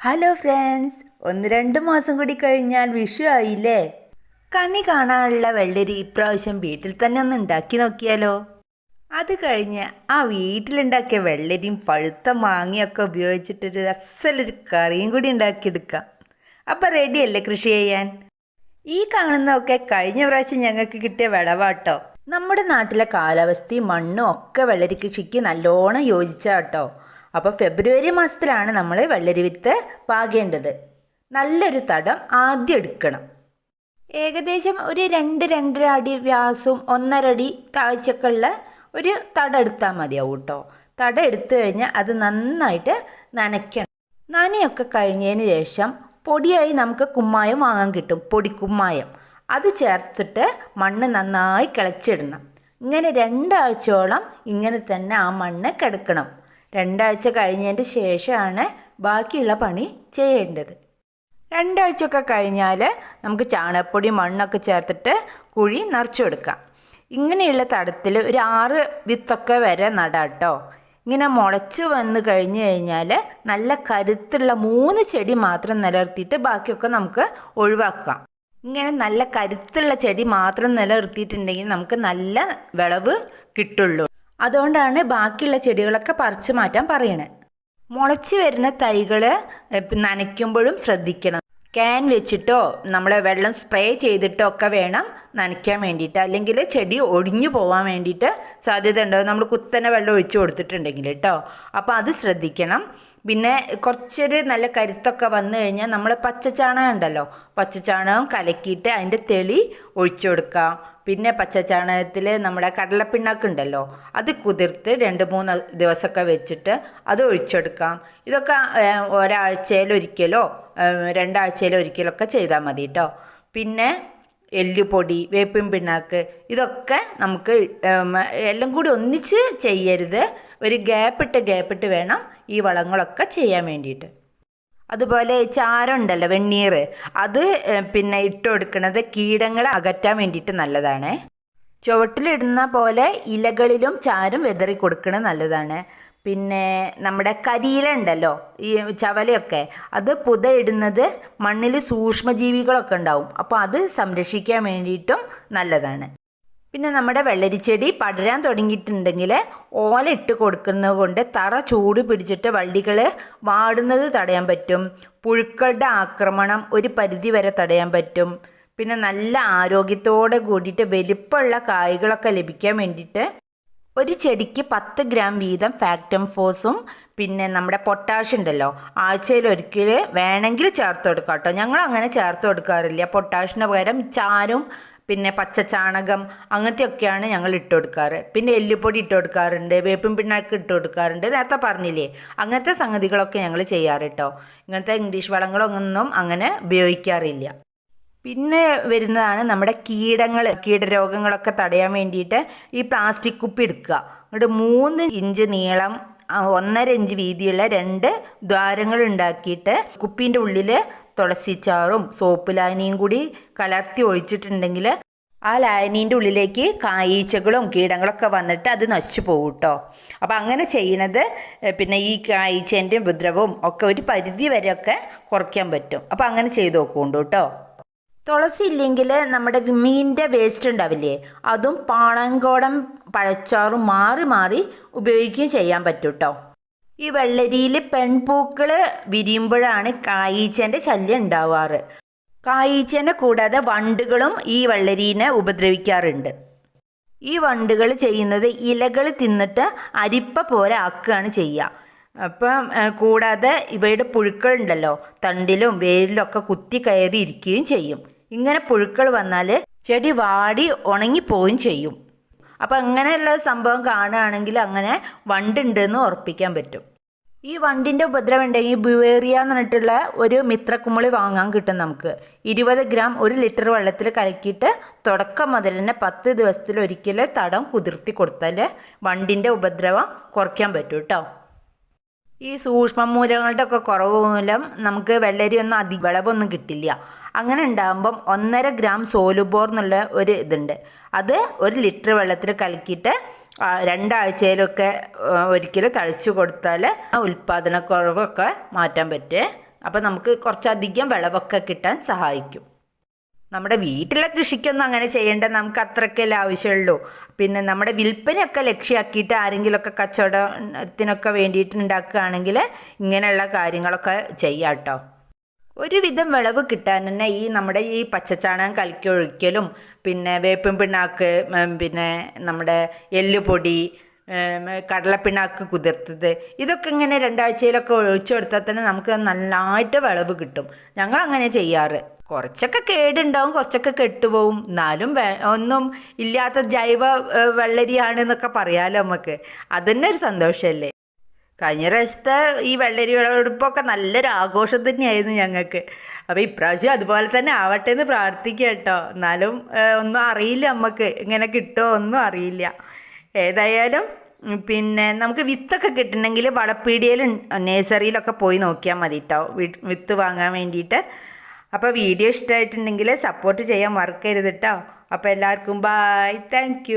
Hello friends ഒന്ന് രണ്ട് മാസം കൂടി കഴിഞ്ഞാൽ വിഷു ആയില്ലേ? കണി കാണാനുള്ള വെള്ളരി ഇപ്രാവശ്യം വീട്ടിൽ തന്നെ ഒന്ന് ഉണ്ടാക്കി നോക്കിയാലോ? അത് കഴിഞ്ഞ് ആ വീട്ടിലുണ്ടാക്കിയ വെള്ളരിയും പഴുത്ത മാങ്ങയൊക്കെ ഉപയോഗിച്ചിട്ടൊരു അസലൊരു കറിയും കൂടി ഉണ്ടാക്കിയെടുക്കാം. അപ്പം റെഡിയല്ലേ കൃഷി ചെയ്യാൻ? ഈ കാണുന്നതൊക്കെ കഴിഞ്ഞ പ്രാവശ്യം ഞങ്ങൾക്ക് കിട്ടിയ വിളവാട്ടോ. നമ്മുടെ നാട്ടിലെ കാലാവസ്ഥയും മണ്ണും ഒക്കെ വെള്ളരി കൃഷിക്ക് നല്ലോണം യോജിച്ചാട്ടോ. അപ്പോൾ ഫെബ്രുവരി മാസത്തിലാണ് നമ്മൾ വെള്ളരി വിത്ത് പാകേണ്ടത്. നല്ലൊരു തടം ആദ്യം എടുക്കണം. ഏകദേശം ഒരു രണ്ട് രണ്ടര അടി വ്യാസവും ഒന്നര അടി താഴ്ചക്കുള്ള ഒരു തട എടുത്താൽ മതിയാവും കേട്ടോ. തട എടുത്തു കഴിഞ്ഞാൽ അത് നന്നായിട്ട് നനയ്ക്കണം. നനയൊക്കെ കഴിഞ്ഞതിന് ശേഷം പൊടിയായി നമുക്ക് കുമ്മായം വാങ്ങാൻ കിട്ടും പൊടിക്കുമ്മായം അത് ചേർത്തിട്ട് മണ്ണ് നന്നായി കിളച്ചിടണം. ഇങ്ങനെ രണ്ടാഴ്ചയോളം ഇങ്ങനെ തന്നെ ആ മണ്ണ് കിടക്കണം. രണ്ടാഴ്ച കഴിഞ്ഞതിന്റെ ശേഷമാണ് ബാക്കിയുള്ള പണി ചെയ്യേണ്ടത്. രണ്ടാഴ്ചയൊക്കെ കഴിഞ്ഞാൽ നമുക്ക് ചാണകപ്പൊടി മണ്ണൊക്കെ ചേർത്തിട്ട് കുഴി നിറച്ചു കൊടുക്കാം ഇങ്ങനെയുള്ള തടത്തിൽ ഒരു ആറ് വിത്തൊക്കെ വരെ നടാട്ടോ ഇങ്ങനെ മുളച്ച് വന്ന് കഴിഞ്ഞ് കഴിഞ്ഞാൽ നല്ല കരുത്തുള്ള മൂന്ന് ചെടി മാത്രം നിലനിർത്തിയിട്ട് ബാക്കിയൊക്കെ നമുക്ക് ഒഴിവാക്കാം. ഇങ്ങനെ നല്ല കരുത്തുള്ള ചെടി മാത്രം നിലനിർത്തിയിട്ടുണ്ടെങ്കിൽ നമുക്ക് നല്ല വിളവ് കിട്ടുള്ളൂ. അതുകൊണ്ടാണ് ബാക്കിയുള്ള ചെടികളൊക്കെ പറിച്ചു മാറ്റാൻ പറയണത് മുളച്ച് വരുന്ന തൈകൾ നനയ്ക്കുമ്പോഴും ശ്രദ്ധിക്കണം. ക്യാൻ വെച്ചിട്ടോ നമ്മൾ വെള്ളം സ്പ്രേ ചെയ്തിട്ടോ ഒക്കെ വേണം നനയ്ക്കാൻ വേണ്ടിയിട്ട്. അല്ലെങ്കിൽ ചെടി ഒടിഞ്ഞു പോകാൻ വേണ്ടിയിട്ട് സാധ്യത ഉണ്ടാവും നമ്മൾ കുത്തനെ വെള്ളം ഒഴിച്ചു കൊടുത്തിട്ടുണ്ടെങ്കിൽ കേട്ടോ അപ്പോൾ അത് ശ്രദ്ധിക്കണം. പിന്നെ കുറച്ചൊരു നല്ല കരുത്തൊക്കെ വന്നു കഴിഞ്ഞാൽ നമ്മൾ പച്ചച്ചാണകം ഉണ്ടല്ലോ. പച്ചച്ചാണകം കലക്കിയിട്ട് അതിന്റെ തെളി ഒഴിച്ചു കൊടുക്കുക പിന്നെ പച്ചച്ചാണകത്തിൽ നമ്മുടെ കടലപ്പിണ്ണാക്ക് ഉണ്ടല്ലോ അത് കുതിർത്ത് രണ്ട് മൂന്ന് ദിവസമൊക്കെ വെച്ചിട്ട് അത് ഒഴിച്ചെടുക്കാം. ഇതൊക്കെ ഒരാഴ്ചയിലൊരിക്കലോ രണ്ടാഴ്ചയിലൊരിക്കലൊക്കെ ചെയ്താൽ മതി കേട്ടോ പിന്നെ എല്ലുപൊടി വേപ്പിൻ പിണ്ണാക്ക് ഇതൊക്കെ നമുക്ക് എല്ലാം കൂടി ഒന്നിച്ച് ചെയ്യരുത്. ഒരു ഗ്യാപ്പിട്ട് ഗ്യാപ്പിട്ട് വേണം ഈ വളങ്ങളൊക്കെ ചെയ്യാൻ വേണ്ടിയിട്ട്. അതുപോലെ ചാരമുണ്ടല്ലോ വെണ്ണീർ. അത് പിന്നെ ഇട്ട് കൊടുക്കുന്നത് കീടങ്ങളെ അകറ്റാൻ വേണ്ടിയിട്ട് നല്ലതാണ്. ചുവട്ടിലിടുന്ന പോലെ ഇലകളിലും ചാരം വെതറി കൊടുക്കുന്നത് നല്ലതാണ്. പിന്നെ നമ്മുടെ കരിയില ഉണ്ടല്ലോ ഈ ചവലയൊക്കെ അത് പുതയിടുന്നത് മണ്ണിൽ സൂക്ഷ്മജീവികളൊക്കെ ഉണ്ടാവും. അപ്പോൾ അത് സംരക്ഷിക്കാൻ വേണ്ടിയിട്ടും നല്ലതാണ്. പിന്നെ നമ്മുടെ വെള്ളരിച്ചെടി പടരാൻ തുടങ്ങിയിട്ടുണ്ടെങ്കിൽ ഓല ഇട്ട് കൊടുക്കുന്നത് കൊണ്ട് തറ ചൂട് പിടിച്ചിട്ട് വള്ളികൾ വാടുന്നത് തടയാൻ പറ്റും. പുഴുക്കളുടെ ആക്രമണം ഒരു പരിധി വരെ തടയാൻ പറ്റും. പിന്നെ നല്ല ആരോഗ്യത്തോടെ കൂടിയിട്ട് വലിപ്പമുള്ള കായ്കളൊക്കെ ലഭിക്കാൻ വേണ്ടിയിട്ട് ഒരു ചെടിക്ക് പത്ത് ഗ്രാം വീതം ഫാക്ടം ഫോസും പിന്നെ നമ്മുടെ പൊട്ടാഷ് ഉണ്ടല്ലോ ആഴ്ചയിൽ ഒരിക്കൽ വേണമെങ്കിൽ ചേർത്ത് കൊടുക്കാം കേട്ടോ. ഞങ്ങൾ അങ്ങനെ ചേർത്ത് കൊടുക്കാറില്ല. പൊട്ടാഷിന് പകരം ചാരും പിന്നെ പച്ച ചാണകം അങ്ങനത്തെയൊക്കെയാണ് ഞങ്ങൾ ഇട്ട് കൊടുക്കാറ് പിന്നെ എല്ലുപൊടി ഇട്ട് കൊടുക്കാറുണ്ട് വേപ്പിൻ പിണ്ണാക്ക് ഇട്ട് കൊടുക്കാറുണ്ട് നേരത്തെ പറഞ്ഞില്ലേ? അങ്ങനത്തെ സംഗതികളൊക്കെ ഞങ്ങൾ ചെയ്യാറ് കേട്ടോ ഇങ്ങനത്തെ ഇംഗ്ലീഷ് വളങ്ങളൊന്നും അങ്ങനെ ഉപയോഗിക്കാറില്ല. പിന്നെ വരുന്നതാണ് നമ്മുടെ കീടങ്ങൾ കീടരോഗങ്ങളൊക്കെ തടയാൻ വേണ്ടിയിട്ട് ഈ പ്ലാസ്റ്റിക് കുപ്പി എടുക്കുക. എന്നിട്ട് മൂന്ന് ഇഞ്ച് നീളം ഒന്നര ഇഞ്ച് വീതിയുള്ള രണ്ട് ദ്വാരങ്ങൾ ഉണ്ടാക്കിയിട്ട് കുപ്പീന്റെ ഉള്ളിൽ തുളസിച്ചാറും സോപ്പ് ലായനിയും കൂടി കലർത്തി ഒഴിച്ചിട്ടുണ്ടെങ്കിൽ ആ ലായനീന്റെ ഉള്ളിലേക്ക് കായീച്ചകളും കീടങ്ങളൊക്കെ വന്നിട്ട് അത് നശിച്ചു പോകും കേട്ടോ അപ്പോൾ അങ്ങനെ ചെയ്യണത് പിന്നെ ഈ കായീച്ചേന്റെ ഉപദ്രവവും ഒക്കെ ഒരു പരിധി വരെയൊക്കെ കുറയ്ക്കാൻ പറ്റും. അപ്പോൾ അങ്ങനെ ചെയ്ത് നോക്കുന്നുണ്ട് കേട്ടോ തുളസി ഇല്ലെങ്കിൽ നമ്മുടെ മീനിന്റെ വേസ്റ്റ് ഉണ്ടാവില്ലേ? അതും പാണങ്കോടം പഴച്ചാറും മാറി മാറി ഉപയോഗിക്കുകയും ചെയ്യാൻ പറ്റും കേട്ടോ ഈ വെള്ളരിയിൽ പെൺപൂക്കൾ വിരിയുമ്പോഴാണ് കായീച്ചേന്റെ ശല്യം ഉണ്ടാവാറ്. കായീച്ചേനെ കൂടാതെ വണ്ടുകളും ഈ വെള്ളരീനെ ഉപദ്രവിക്കാറുണ്ട്. ഈ വണ്ടുകൾ ചെയ്യുന്നത് ഇലകൾ തിന്നിട്ട് അരിപ്പ പോലെ ആക്കുകയാണ് ചെയ്യുക. അപ്പം കൂടാതെ ഇവയുടെ പുഴുക്കളുണ്ടല്ലോ തണ്ടിലും വേരിലൊക്കെ കുത്തി കയറി ഇരിക്കുകയും ചെയ്യും. ഇങ്ങനെ പുഴുക്കൾ വന്നാൽ ചെടി വാടി ഉണങ്ങിപ്പോവുകയും ചെയ്യും. അപ്പം അങ്ങനെയുള്ള സംഭവം കാണുകയാണെങ്കിൽ അങ്ങനെ വണ്ടുണ്ടെന്ന് ഉറപ്പിക്കാൻ പറ്റും. ഈ വണ്ടിന്റെ ഉപദ്രവം ഉണ്ടെങ്കിൽ ബുവേറിയ എന്ന് പറഞ്ഞിട്ടുള്ള ഒരു മിത്രക്കുമിളി വാങ്ങാൻ കിട്ടും നമുക്ക്. ഇരുപത് ഗ്രാം ഒരു ലിറ്റർ വെള്ളത്തിൽ കലക്കിയിട്ട് തുടക്കം മുതൽ തന്നെ പത്ത് ദിവസത്തിൽ ഒരിക്കൽ തടം കുതിർത്തി കൊടുത്താൽ വണ്ടിന്റെ ഉപദ്രവം കുറയ്ക്കാൻ പറ്റും കേട്ടോ. ഈ സൂക്ഷ്മമൂലങ്ങളുടെ ഒക്കെ കുറവ് മൂലം നമുക്ക് വെള്ളരി ഒന്നും അതി വിളവൊന്നും കിട്ടില്ല. അങ്ങനെ ഉണ്ടാകുമ്പം ഒന്നര ഗ്രാം സോലുബോർ എന്നുള്ള ഒരു ഇതുണ്ട്. അത് ഒരു ലിറ്റർ വെള്ളത്തിൽ കലക്കിയിട്ട് രണ്ടാഴ്ചയിലൊക്കെ ഒരിക്കൽ തളിച്ചു കൊടുത്താൽ ആ ഉൽപ്പാദനക്കുറവൊക്കെ മാറ്റാൻ പറ്റും. അപ്പോൾ നമുക്ക് കുറച്ചധികം വിളവൊക്കെ കിട്ടാൻ സഹായിക്കും. നമ്മുടെ വീട്ടിലെ കൃഷിക്കൊന്നും അങ്ങനെ ചെയ്യേണ്ട നമുക്ക് അത്രക്കല്ലേ ആവശ്യമുള്ളൂ. പിന്നെ നമ്മുടെ വിൽപ്പനയൊക്കെ ലക്ഷ്യമാക്കിയിട്ട് ആരെങ്കിലുമൊക്കെ കച്ചവടത്തിനൊക്കെ വേണ്ടിയിട്ട് ഉണ്ടാക്കുകയാണെങ്കിൽ ഇങ്ങനെയുള്ള കാര്യങ്ങളൊക്കെ ചെയ്യാം കേട്ടോ. ഒരുവിധം വിളവ് കിട്ടാൻ തന്നെ ഈ നമ്മുടെ ഈ പച്ചച്ചാണകം കലക്കി ഒഴിക്കലും പിന്നെ വേപ്പിൻ പിണ്ണാക്ക് പിന്നെ നമ്മുടെ എല്ലുപൊടി കടലപ്പിണ്ണാക്ക് കുതിർത്തത് ഇതൊക്കെ ഇങ്ങനെ രണ്ടാഴ്ചയിലൊക്കെ ഒഴിച്ചു കൊടുത്താൽ തന്നെ നമുക്ക് നന്നായിട്ട് വിളവ് കിട്ടും. ഞങ്ങൾ അങ്ങനെ ചെയ്യാറ്. കുറച്ചൊക്കെ കേടുണ്ടാവും കുറച്ചൊക്കെ കെട്ടുപോകും എന്നാലും ഒന്നും ഇല്ലാത്ത ജൈവ വെള്ളരിയാണ് എന്നൊക്കെ പറയാമല്ലോ നമുക്ക്. അതന്നെ ഒരു സന്തോഷമല്ലേ? കഴിഞ്ഞ പ്രാവശ്യത്തെ ഈ വെള്ളരി വിളവെടുപ്പൊക്കെ നല്ലൊരു ആഘോഷം തന്നെയായിരുന്നു ഞങ്ങൾക്ക്. അപ്പോൾ ഇപ്രാവശ്യം അതുപോലെ തന്നെ ആവട്ടെ എന്ന് പ്രാർത്ഥിക്കുക കേട്ടോ. എന്നാലും ഒന്നും അറിയില്ല നമുക്ക് ഇങ്ങനെ കിട്ടുമോ ഒന്നും അറിയില്ല. ഏതായാലും പിന്നെ നമുക്ക് വിത്തൊക്കെ കിട്ടണമെങ്കിൽ വളപ്പീടിയയിലും നേഴ്സറിയിലൊക്കെ പോയി നോക്കിയാൽ മതി കേട്ടോ വിത്ത് വാങ്ങാൻ വേണ്ടിയിട്ട്. അപ്പോൾ വീഡിയോ ഇഷ്ടമായിട്ടുണ്ടെങ്കിൽ സപ്പോർട്ട് ചെയ്യാൻ മറക്കരുത് കേട്ടോ അപ്പോൾ എല്ലാവർക്കും ബായ് താങ്ക്